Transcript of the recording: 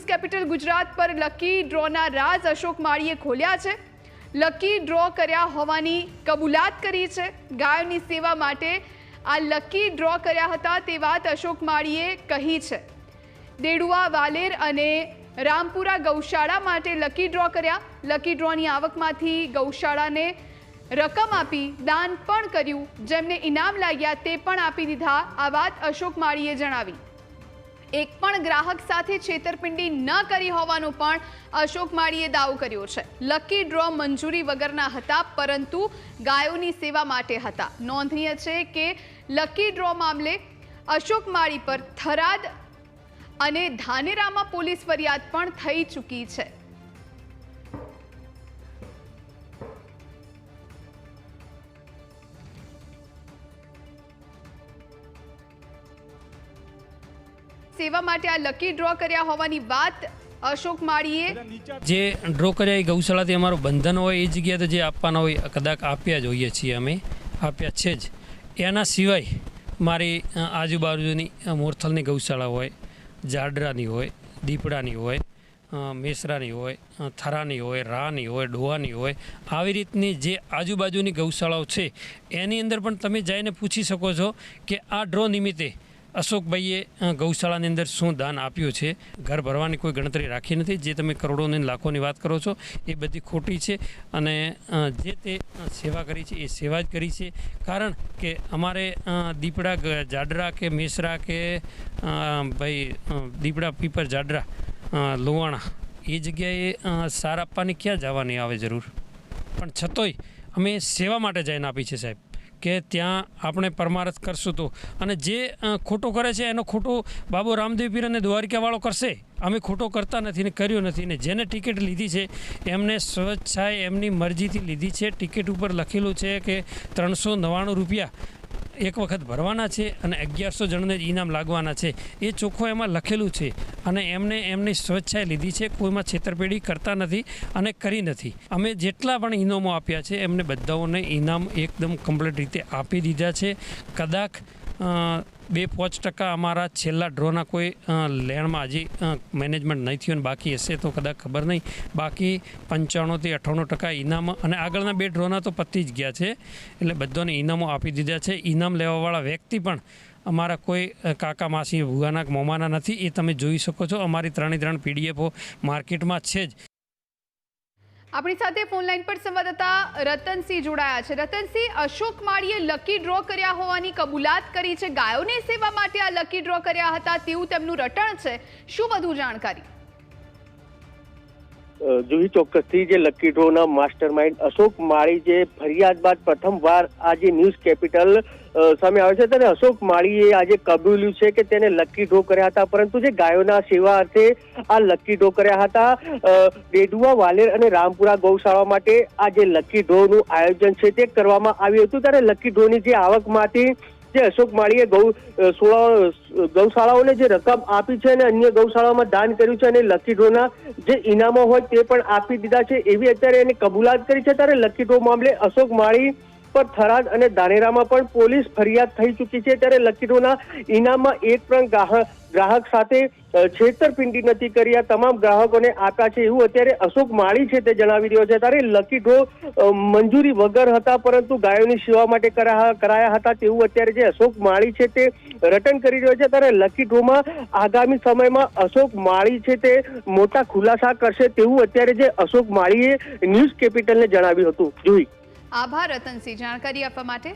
News capital Gujarat પર lucky ડ્રોના રાજ અશોક માળીએ ખોલ્યા છે. લકી ડ્રો કર્યા હોવાની કબૂલાત કરી છે. ગાયોની સેવા માટે આ લકી ડ્રો કર્યા હતા તે વાત અશોક માળીએ કહી છે. દેડુઆ, વાલેર અને રામપુરા ગૌશાળા માટે લકી ડ્રો કર્યા. લકી ડ્રોની આવકમાંથી ગૌશાળાને રકમ આપી દાન પણ કર્યું. જેમને ઇનામ લાગ્યા તે પણ આપી દીધા આ વાત અશોક માળીએ જણાવી. એક પણ ગ્રાહક સાથે છેતરપિંડી ન કરી હોવાનો પણ અશોક માળીએ દાવો કર્યો છે. લકી ડ્રો મંજૂરી વગરના હતા, પરંતુ ગાયોની સેવા માટે હતા. નોંધનીય છે કે લકી ડ્રો મામલે અશોક માળી પર થરાદ અને ધાનેરામાં પોલીસ ફરિયાદ પણ થઈ ચૂકી છે. સેવા માટે આ લકી ડ્રો કર્યા હોવાની વાત અશોક માળીએ. જે ડ્રો કર્યા એ ગૌશાળાથી અમારું બંધન હોય, એ જગ્યાએ તો જે આપવાના હોય કદાચ આપ્યા જ હોઈએ છીએ અમે. આપ્યા છે જ. એના સિવાય મારી આજુબાજુની મોરથલની ગૌશાળા હોય, જાડરાની હોય, દીપડાની હોય મેસરાની હોય થરાની હોય, રાની હોય ડોવાની હોય, આવી રીતની જે આજુબાજુની ગૌશાળાઓ છે, એની અંદર પણ તમે જઈને પૂછી શકો છો કે આ ડ્રો નિમિત્તે અશોકભાઈએ ગૌશાળાની અંદર શું દાન આપ્યું છે, ઘર ભરવાની કોઈ ગણતરી રાખી નથી, જે તમે કરોડોની લાખોની વાત કરો છો, એ બધી ખોટી છે અને જે તે સેવા કરી છે, એ સેવા જ કરી છે. કારણ કે અમારે દીપડા જાડરા કે મેસરા કે ભાઈ દીપડા પીપર જાડરા લોવાણા, એ જગ્યાએ સાર આપવાની ક્યાં જવાની આવે જરૂર? પણ છતોય અમે સેવા માટે જઈને આપી છે સાહેબ. કે ત્યાં આપણે પરમારથ કરશું તો. અને જે ખોટો કરે છે, એનો ખોટો બાબુ રામદેવ પીર અને દ્વારિકાવાળો કરશે. અમે ખોટો કરતા નથી ને કર્યો નથી. ને જેને ટિકિટ લીધી છે, એમને સ્વચ્છાએ એમની મરજીથી લીધી છે. ટિકિટ ઉપર લખેલું છે કે ત્રણસો નવ્વાણું રૂપિયા એક વખત ભરવાના છે અને અગિયારસો જણને ઇનામ લાગવાના છે. એ ચોખ્ખો એમાં લખેલું છે અને એમને એમની સ્વેચ્છાએ લીધી છે. કોઈમાં છેતરપિંડી કરતા નથી અને કરી નથી. અમે જેટલા પણ ઇનામો આપ્યા છે, એમને બધાઓને ઇનામ એકદમ કમ્પ્લીટ રીતે આપી દીધા છે. કદાચ બે પાંચ ટકા અમારા છેલ્લા ડ્રોના કોઈ લેણમાં હજી મેનેજમેન્ટ નહીં થયું અને બાકી હશે તો કદાચ ખબર નહીં. બાકી પંચાણુંથી અઠ્ઠાણું ટકા ઇનામ અને આગળના બે ડ્રોના તો પતી જ ગયા છે. એટલે બધાને ઇનામો આપી દીધા છે. ઇનામ લેવાવાળા વ્યક્તિ પણ અમારા કોઈ કાકા માસી ભુવાના મોમાના નથી. એ તમે જોઈ શકો છો. અમારી ત્રણે ત્રણ પીડીએફઓ માર્કેટમાં છે જ. આપણી સાથે ફોન લાઈન પર સંવાદદાતા રતનસિંહ જોડાયા છે. રતનસિંહ, અશોક માળીએ લકી ડ્રો કર્યા હોવાની કબૂલાત કરી છે. ગાયોની સેવા માટે આ લકી ડ્રો કર્યા હતા, તેવું તેમનું રટણ છે. શું વધુ જાણકારી? જુહી ચોક્કસથી જે લકી ડ્રોના માસ્ટર માઇન્ડ અશોક માળી જે ફરિયાદ બાદ પ્રથમવાર આજે ન્યૂઝ કેપિટલ સામે આવે છે ત્યારે અશોક માળીએ આજે કબૂલ્યું છે કે તેને લકી ડ્રો કર્યા હતા. પરંતુ જે ગાયોના સેવા અર્થે આ લકી ડ્રો કર્યા હતા ડેડુઆ વાલેર અને રામપુરા ગૌશાળા માટે આ જે લકી ડ્રોનું આયોજન છે તે કરવામાં આવ્યું હતું. ત્યારે લકી ડ્રોની જે આવકમાંથી જે અશોક માળીએ ગૌ ગૌશાળાઓને જે રકમ આપી છે અને અન્ય ગૌશાળાઓમાં દાન કર્યું છે અને લકી ડ્રોના જે ઇનામો હોય તે પણ આપી દીધા છે, એવી અત્યારે એની કબૂલાત કરી છે. ત્યારે લકી ડ્રો મામલે અશોક માળી પર થરાદ અને ધાનેરામાં પણ પોલીસ ફરિયાદ થઈ ચૂકી છે ત્યારે લકીરોના ઇનામમાં એક પણ ગ્રાહક સાથે છેતરપિંડી નથી કરી. આ તમામ ગ્રાહકોને આપ્યા છે એવું અત્યારે અશોક માળી છે તે જણાવી રહ્યો છે. ત્યારે લકી ડ્રો મંજૂરી વગર હતા પરંતુ ગાયોની સેવા માટે કરા- કરાયા હતા તેવું અત્યારે જે અશોક માળી છે તે રટન કરી રહ્યો છે. ત્યારે લકી ડ્રોમાં આગામી સમયમાં અશોક માળી છે તે મોટા ખુલાસા કરશે તેવું અત્યારે જે અશોક માળીએ ન્યૂઝ કેપિટલને જણાવ્યું હતું. જોઈ. આભાર રતનસિંહ. જાણકારી આપવા માટે